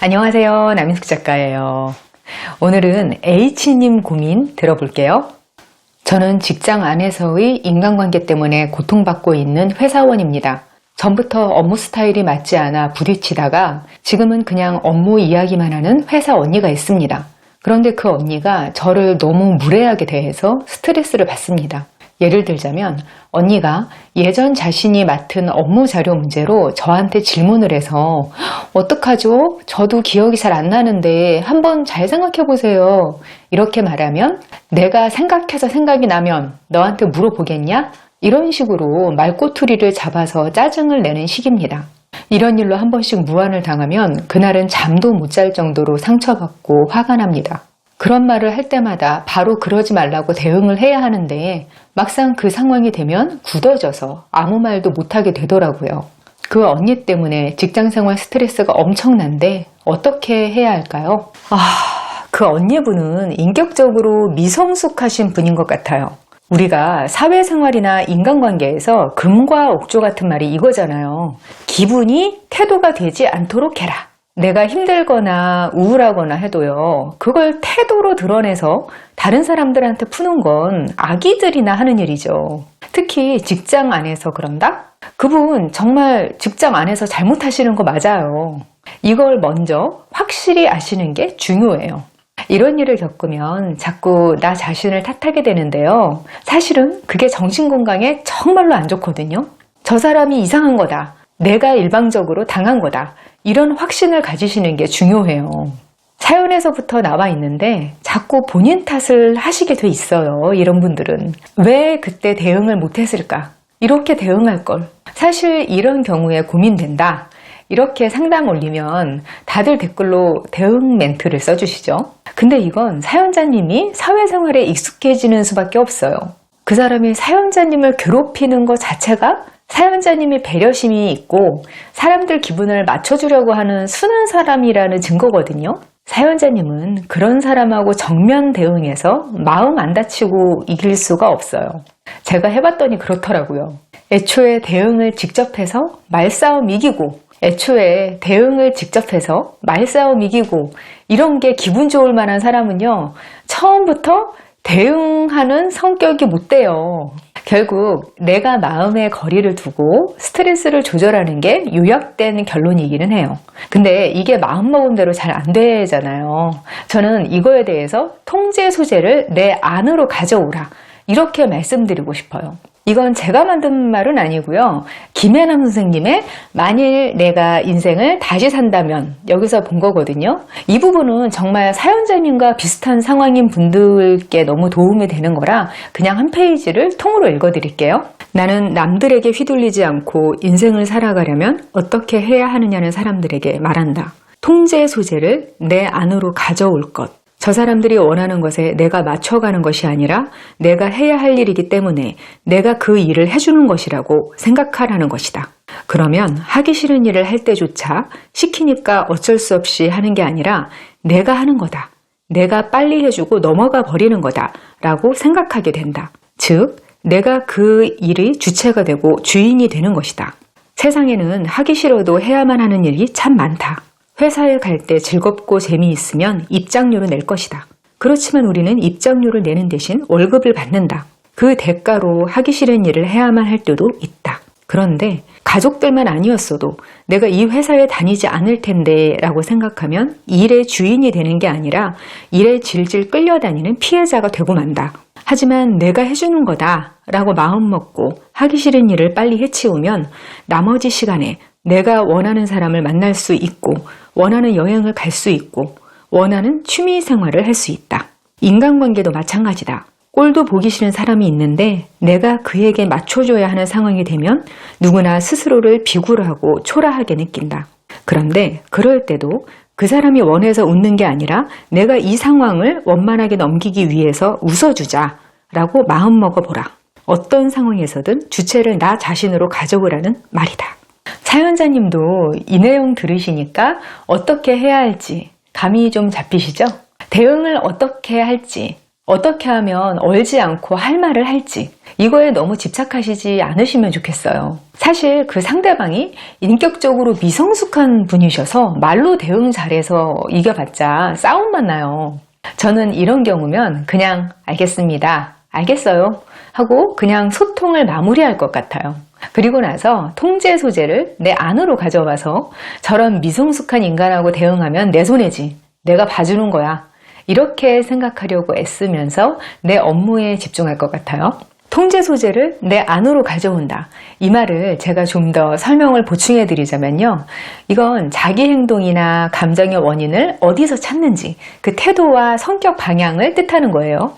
안녕하세요. 남인숙 작가예요. 오늘은 H님 고민 들어볼게요. 저는 직장 안에서의 인간관계 때문에 고통받고 있는 회사원입니다. 전부터 업무 스타일이 맞지 않아 부딪히다가 지금은 그냥 업무 이야기만 하는 회사 언니가 있습니다. 그런데 그 언니가 저를 너무 무례하게 대해서 스트레스를 받습니다. 예를 들자면 언니가 예전 자신이 맡은 업무 자료 문제로 저한테 질문을 해서 어떡하죠? 저도 기억이 잘 안 나는데 한번 잘 생각해 보세요. 이렇게 말하면 내가 생각해서 생각이 나면 너한테 물어보겠냐? 이런 식으로 말꼬투리를 잡아서 짜증을 내는 식입니다. 이런 일로 한 번씩 무안을 당하면 그날은 잠도 못 잘 정도로 상처받고 화가 납니다. 그런 말을 할 때마다 바로 그러지 말라고 대응을 해야 하는데 막상 그 상황이 되면 굳어져서 아무 말도 못하게 되더라고요. 그 언니 때문에 직장 생활 스트레스가 엄청난데 어떻게 해야 할까요? 아, 그 언니분은 인격적으로 미성숙하신 분인 것 같아요. 우리가 사회생활이나 인간관계에서 금과 옥조 같은 말이 이거잖아요. 기분이 태도가 되지 않도록 해라. 내가 힘들거나 우울하거나 해도요, 그걸 태도로 드러내서 다른 사람들한테 푸는 건 아기들이나 하는 일이죠. 특히 직장 안에서 그런다? 그분 정말 직장 안에서 잘못하시는 거 맞아요. 이걸 먼저 확실히 아시는 게 중요해요. 이런 일을 겪으면 자꾸 나 자신을 탓하게 되는데요. 사실은 그게 정신건강에 정말로 안 좋거든요. 저 사람이 이상한 거다. 내가 일방적으로 당한 거다. 이런 확신을 가지시는 게 중요해요. 사연에서부터 나와 있는데 자꾸 본인 탓을 하시게 돼 있어요. 이런 분들은. 왜 그때 대응을 못했을까? 이렇게 대응할 걸. 사실 이런 경우에 고민된다. 이렇게 상담 올리면 다들 댓글로 대응 멘트를 써주시죠. 근데 이건 사연자님이 사회생활에 익숙해지는 수밖에 없어요. 그 사람이 사연자님을 괴롭히는 것 자체가 사연자님이 배려심이 있고 사람들 기분을 맞춰주려고 하는 순한 사람이라는 증거거든요. 사연자님은 그런 사람하고 정면 대응해서 마음 안 다치고 이길 수가 없어요. 제가 해봤더니 그렇더라고요. 애초에 대응을 직접 해서 말싸움 이기고 애초에 대응을 직접 해서 말싸움 이기고 이런 게 기분 좋을 만한 사람은요. 처음부터 대응하는 성격이 못 돼요. 결국 내가 마음의 거리를 두고 스트레스를 조절하는 게 요약된 결론이기는 해요. 근데 이게 마음먹은 대로 잘 안 되잖아요. 저는 이거에 대해서 통제 소재를 내 안으로 가져오라. 이렇게 말씀드리고 싶어요. 이건 제가 만든 말은 아니고요. 김혜남 선생님의 만일 내가 인생을 다시 산다면 여기서 본 거거든요. 이 부분은 정말 사연자님과 비슷한 상황인 분들께 너무 도움이 되는 거라 그냥 한 페이지를 통으로 읽어 드릴게요. 나는 남들에게 휘둘리지 않고 인생을 살아가려면 어떻게 해야 하느냐는 사람들에게 말한다. 통제 소재를 내 안으로 가져올 것. 저 사람들이 원하는 것에 내가 맞춰가는 것이 아니라 내가 해야 할 일이기 때문에 내가 그 일을 해주는 것이라고 생각하라는 것이다. 그러면 하기 싫은 일을 할 때조차 시키니까 어쩔 수 없이 하는 게 아니라 내가 하는 거다. 내가 빨리 해주고 넘어가 버리는 거다. 라고 생각하게 된다. 즉, 내가 그 일의 주체가 되고 주인이 되는 것이다. 세상에는 하기 싫어도 해야만 하는 일이 참 많다. 회사에 갈 때 즐겁고 재미있으면 입장료를 낼 것이다. 그렇지만 우리는 입장료를 내는 대신 월급을 받는다. 그 대가로 하기 싫은 일을 해야만 할 때도 있다. 그런데 가족들만 아니었어도 내가 이 회사에 다니지 않을 텐데 라고 생각하면 일의 주인이 되는 게 아니라 일에 질질 끌려다니는 피해자가 되고 만다. 하지만 내가 해주는 거다 라고 마음먹고 하기 싫은 일을 빨리 해치우면 나머지 시간에 내가 원하는 사람을 만날 수 있고 원하는 여행을 갈 수 있고 원하는 취미 생활을 할 수 있다. 인간관계도 마찬가지다. 꼴도 보기 싫은 사람이 있는데 내가 그에게 맞춰줘야 하는 상황이 되면 누구나 스스로를 비굴하고 초라하게 느낀다. 그런데 그럴 때도 그 사람이 원해서 웃는 게 아니라 내가 이 상황을 원만하게 넘기기 위해서 웃어주자 라고 마음먹어 보라. 어떤 상황에서든 주체를 나 자신으로 가져오라는 말이다. 사연자님도 이 내용 들으시니까 어떻게 해야 할지 감이 좀 잡히시죠? 대응을 어떻게 할지 어떻게 하면 얼지 않고 할 말을 할지 이거에 너무 집착하시지 않으시면 좋겠어요. 사실 그 상대방이 인격적으로 미성숙한 분이셔서 말로 대응 잘해서 이겨봤자 싸움만 나요. 저는 이런 경우면 그냥 알겠습니다. 알겠어요. 하고 그냥 소통을 마무리할 것 같아요. 그리고 나서 통제 소재를 내 안으로 가져와서 저런 미성숙한 인간하고 대응하면 내 손해지. 내가 봐주는 거야. 이렇게 생각하려고 애쓰면서 내 업무에 집중할 것 같아요. 통제 소재를 내 안으로 가져온다. 이 말을 제가 좀 더 설명을 보충해 드리자면요. 이건 자기 행동이나 감정의 원인을 어디서 찾는지 그 태도와 성격 방향을 뜻하는 거예요.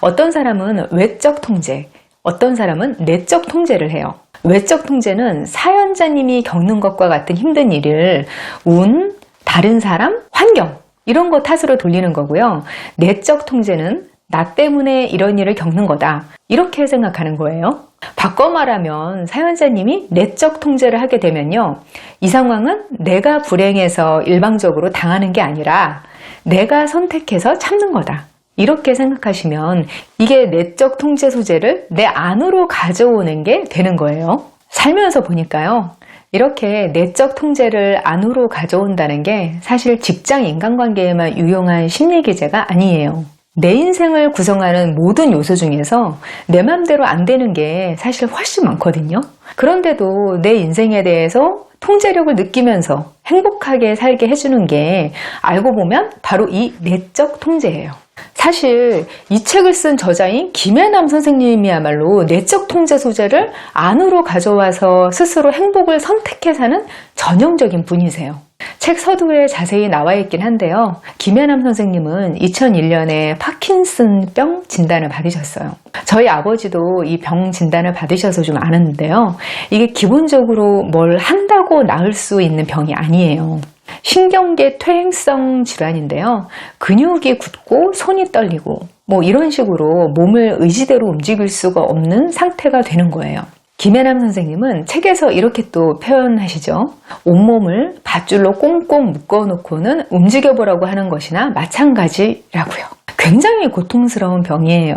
어떤 사람은 외적 통제, 어떤 사람은 내적 통제를 해요. 외적 통제는 사연자님이 겪는 것과 같은 힘든 일을 운, 다른 사람, 환경 이런 거 탓으로 돌리는 거고요. 내적 통제는 나 때문에 이런 일을 겪는 거다. 이렇게 생각하는 거예요. 바꿔 말하면 사연자님이 내적 통제를 하게 되면요. 이 상황은 내가 불행해서 일방적으로 당하는 게 아니라 내가 선택해서 참는 거다. 이렇게 생각하시면 이게 내적 통제 소재를 내 안으로 가져오는 게 되는 거예요. 살면서 보니까요. 이렇게 내적 통제를 안으로 가져온다는 게 사실 직장 인간관계에만 유용한 심리 기제가 아니에요. 내 인생을 구성하는 모든 요소 중에서 내 맘대로 안 되는 게 사실 훨씬 많거든요. 그런데도 내 인생에 대해서 통제력을 느끼면서 행복하게 살게 해주는 게 알고 보면 바로 이 내적 통제예요. 사실 이 책을 쓴 저자인 김혜남 선생님이야말로 내적 통제 소재를 안으로 가져와서 스스로 행복을 선택해 사는 전형적인 분이세요. 책 서두에 자세히 나와 있긴 한데요. 김혜남 선생님은 2001년에 파킨슨병 진단을 받으셨어요. 저희 아버지도 이 병 진단을 받으셔서 좀 아는데요. 이게 기본적으로 뭘 한다고 나을 수 있는 병이 아니에요. 신경계 퇴행성 질환인데요. 근육이 굳고 손이 떨리고 뭐 이런 식으로 몸을 의지대로 움직일 수가 없는 상태가 되는 거예요. 김혜남 선생님은 책에서 이렇게 또 표현하시죠. 온몸을 밧줄로 꽁꽁 묶어놓고는 움직여보라고 하는 것이나 마찬가지라고요. 굉장히 고통스러운 병이에요.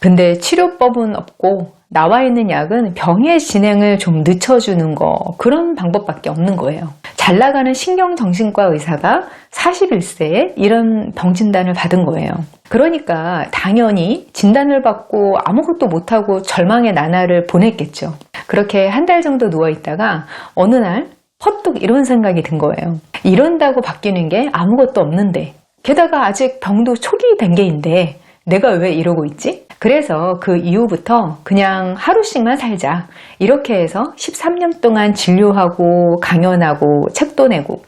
근데 치료법은 없고 나와 있는 약은 병의 진행을 좀 늦춰주는 거 그런 방법밖에 없는 거예요. 잘 나가는 신경정신과 의사가 41세에 이런 병 진단을 받은 거예요. 그러니까 당연히 진단을 받고 아무것도 못하고 절망의 나날을 보냈겠죠. 그렇게 한 달 정도 누워 있다가 어느 날 퍼뜩 이런 생각이 든 거예요. 이런다고 바뀌는 게 아무것도 없는데 게다가 아직 병도 초기 단계인데 내가 왜 이러고 있지? 그래서 그 이후부터 그냥 하루씩만 살자. 이렇게 해서 13년 동안 진료하고 강연하고 책도 내고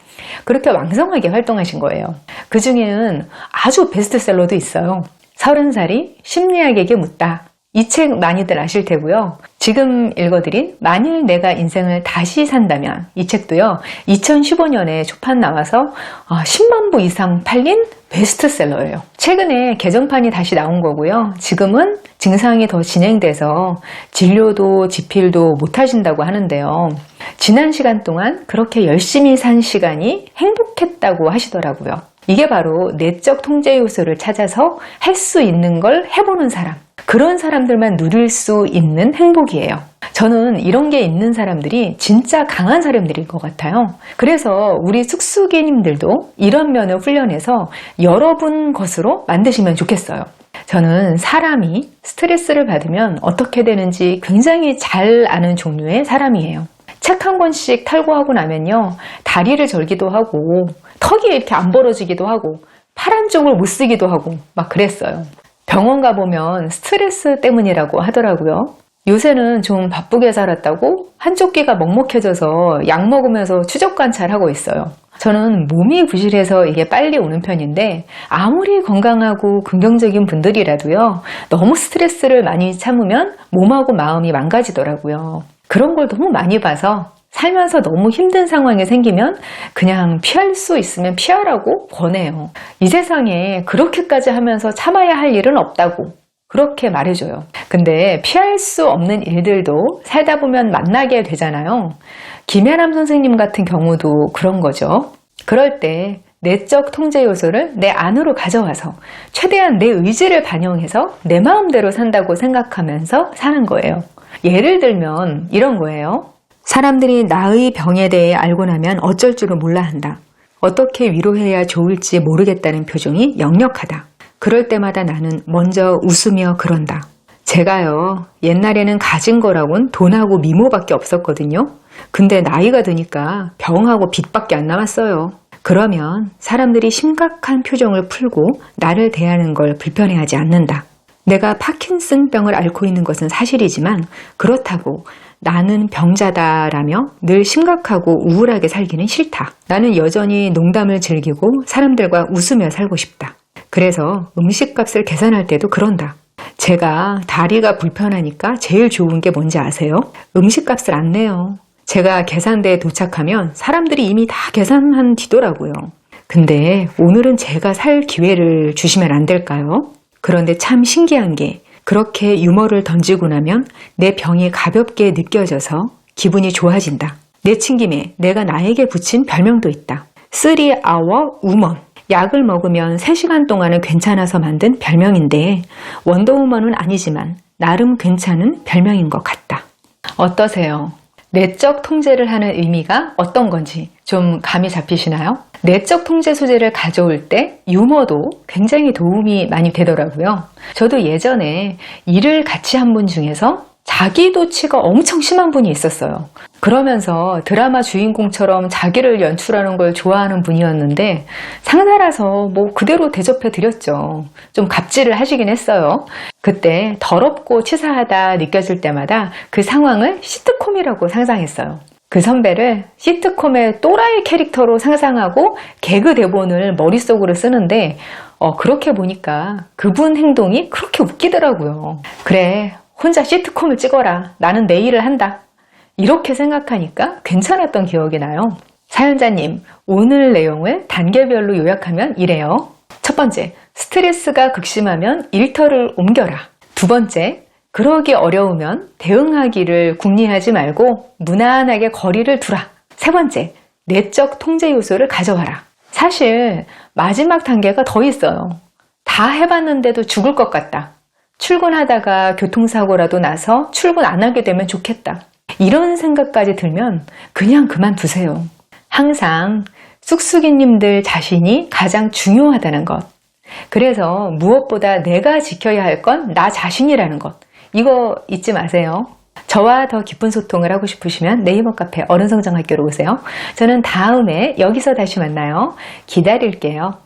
그렇게 왕성하게 활동하신 거예요. 그 중에는 아주 베스트셀러도 있어요. 30살이 심리학에게 묻다. 이 책 많이들 아실 테고요. 지금 읽어드린 만일 내가 인생을 다시 산다면 이 책도요. 2015년에 초판 나와서 10만 부 이상 팔린 베스트셀러예요. 최근에 개정판이 다시 나온 거고요. 지금은 증상이 더 진행돼서 진료도 지필도 못 하신다고 하는데요. 지난 시간 동안 그렇게 열심히 산 시간이 행복했다고 하시더라고요. 이게 바로 내적 통제 요소를 찾아서 할 수 있는 걸 해보는 사람. 그런 사람들만 누릴 수 있는 행복이에요. 저는 이런 게 있는 사람들이 진짜 강한 사람들일 것 같아요. 그래서 우리 숙수기님들도 이런 면을 훈련해서 여러분 것으로 만드시면 좋겠어요. 저는 사람이 스트레스를 받으면 어떻게 되는지 굉장히 잘 아는 종류의 사람이에요. 책 한 권씩 탈고하고 나면요. 다리를 절기도 하고 턱이 이렇게 안 벌어지기도 하고 파란 쪽을 못 쓰기도 하고 막 그랬어요. 병원 가보면 스트레스 때문이라고 하더라고요. 요새는 좀 바쁘게 살았다고 한쪽 귀가 먹먹해져서 약 먹으면서 추적 관찰하고 있어요. 저는 몸이 부실해서 이게 빨리 오는 편인데 아무리 건강하고 긍정적인 분들이라도요. 너무 스트레스를 많이 참으면 몸하고 마음이 망가지더라고요. 그런 걸 너무 많이 봐서 살면서 너무 힘든 상황이 생기면 그냥 피할 수 있으면 피하라고 권해요. 이 세상에 그렇게까지 하면서 참아야 할 일은 없다고 그렇게 말해줘요. 근데 피할 수 없는 일들도 살다 보면 만나게 되잖아요. 김혜남 선생님 같은 경우도 그런 거죠. 그럴 때 내적 통제 요소를 내 안으로 가져와서 최대한 내 의지를 반영해서 내 마음대로 산다고 생각하면서 사는 거예요. 예를 들면 이런 거예요. 사람들이 나의 병에 대해 알고 나면 어쩔 줄을 몰라 한다. 어떻게 위로해야 좋을지 모르겠다는 표정이 역력하다. 그럴 때마다 나는 먼저 웃으며 그런다. 제가요, 옛날에는 가진 거라곤 돈하고 미모밖에 없었거든요. 근데 나이가 드니까 병하고 빚밖에 안 남았어요. 그러면 사람들이 심각한 표정을 풀고 나를 대하는 걸 불편해하지 않는다. 내가 파킨슨병을 앓고 있는 것은 사실이지만 그렇다고 나는 병자다라며 늘 심각하고 우울하게 살기는 싫다. 나는 여전히 농담을 즐기고 사람들과 웃으며 살고 싶다. 그래서 음식값을 계산할 때도 그런다. 제가 다리가 불편하니까 제일 좋은 게 뭔지 아세요? 음식값을 안 내요. 제가 계산대에 도착하면 사람들이 이미 다 계산한 뒤더라고요. 근데 오늘은 제가 살 기회를 주시면 안 될까요? 그런데 참 신기한 게 그렇게 유머를 던지고 나면 내 병이 가볍게 느껴져서 기분이 좋아진다. 내친 김에 내가 나에게 붙인 별명도 있다. 3hour woman. 약을 먹으면 3시간 동안은 괜찮아서 만든 별명인데 원더우먼은 아니지만 나름 괜찮은 별명인 것 같다. 어떠세요? 내적 통제를 하는 의미가 어떤 건지 좀 감이 잡히시나요? 내적 통제 소재를 가져올 때 유머도 굉장히 도움이 많이 되더라고요. 저도 예전에 일을 같이 한 분 중에서 자기도치가 엄청 심한 분이 있었어요. 그러면서 드라마 주인공처럼 자기를 연출하는 걸 좋아하는 분이었는데 상사라서 뭐 그대로 대접해 드렸죠. 좀 갑질을 하시긴 했어요. 그때 더럽고 치사하다 느껴질 때마다 그 상황을 시트콤이라고 상상했어요. 그 선배를 시트콤의 또라이 캐릭터로 상상하고 개그 대본을 머릿속으로 쓰는데 어, 그렇게 보니까 그분 행동이 그렇게 웃기더라고요. 그래 혼자 시트콤을 찍어라. 나는 내 일을 한다. 이렇게 생각하니까 괜찮았던 기억이 나요. 사연자님, 오늘 내용을 단계별로 요약하면 이래요. 첫 번째, 스트레스가 극심하면 일터를 옮겨라. 두 번째, 그러기 어려우면 대응하기를 궁리하지 말고 무난하게 거리를 두라. 세 번째, 내적 통제 요소를 가져와라. 사실 마지막 단계가 더 있어요. 다 해봤는데도 죽을 것 같다. 출근하다가 교통사고라도 나서 출근 안 하게 되면 좋겠다. 이런 생각까지 들면 그냥 그만두세요. 항상 쑥쑥이님들 자신이 가장 중요하다는 것. 그래서 무엇보다 내가 지켜야 할 건 나 자신이라는 것. 이거 잊지 마세요. 저와 더 깊은 소통을 하고 싶으시면 네이버 카페 어른성장학교로 오세요. 저는 다음에 여기서 다시 만나요. 기다릴게요.